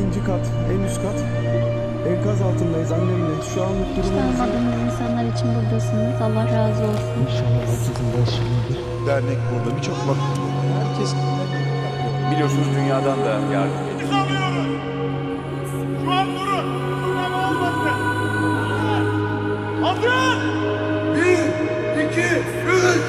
ikinci kat, en üst kat. Enkaz altındayız annemle. Şu anlık Hiç durumumuz tanımadığınız insanlar için buradasınız. Allah razı olsun. İnşallah herkesin başı dernek burada, birçok vakıf burada. Herkes Biliyorsunuz dünyadan da yardım ediyor. Şu an durun. Durmama olmasın. Hazır. Bir, iki, üç,